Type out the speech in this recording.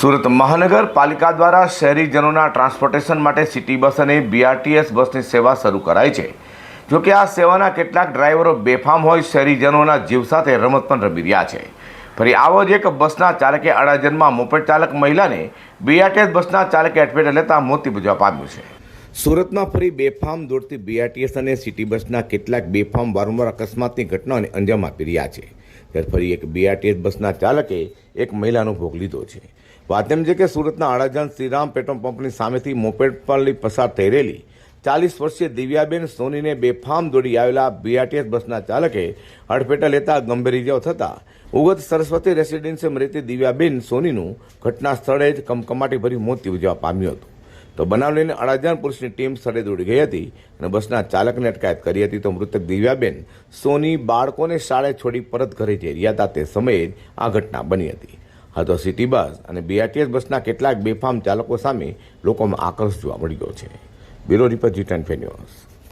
સુરત મહાનગરપાલિકા દ્વારા શહેરીજનોના ટ્રાન્સપોર્ટેશન માટે સિટી બસ અને બીઆરટીએસ બસની સેવા શરૂ કરાઈ છે. જોકે આ સેવાના કેટલાક ડ્રાઈવરો બેફામ હોય શહેરીજનોના જીવ સાથે રમત પણ રમી રહ્યા છે. ફરી આવો જ એક બસના ચાલકે અડાજનમાં મોપેડ ચાલક મહિલાને બીઆરટીએસ બસના ચાલકે અટપેટે લેતા મોતી નિપજવા પામ્યું છે. સુરતમાં ફરી બેફામ દોડતી બીઆરટીએસ અને સિટી બસના કેટલાક બેફામ વારંવાર અકસ્માતની ઘટનાઓને અંજામ આપી રહ્યા છે. ત્યારે ફરી એક બીઆરટીએસ બસના ચાલકે એક મહિલાનો ભોગ લીધો છે. વાત એમ છે કે સુરતના અડાજણ શ્રીરામ પેટ્રોલ પંપની સામેથી મોપેડ પસાર થઈ રહેલી ચાલીસ વર્ષીય દિવ્યાબેન સોનીને બેફામ દોડી આવેલા બીઆરટીએસ બસના ચાલકે હડફેટા લેતા ગંભીર ઇજાઓ થતાં ઉગત સરસ્વતી રેસિડેન્સીમાં રહેતી દિવ્યાબેન સોનીનું ઘટના સ્થળે જ કમકમાટી ભરી મોત નિપજવા પામ્યું હતું. તો બનાવ લઈને અડાજણ પોલીસની ટીમ સ્થળે દોડી ગઈ હતી અને બસના ચાલકને અટકાયત કરી હતી. તો મૃતક દિવ્યાબેન સોની બાળકોને શાળે છોડી પરત ઘરે જઈ રહ્યા હતા. તે સમયે આ ઘટના બની હતી. હા તો સિટી બસ અને બીઆરટીએસ બસના કેટલાક બેફામ ચાલકો સામે લોકોમાં આક્રોશ જોવા મળ્યો છે. Bureau report G ten news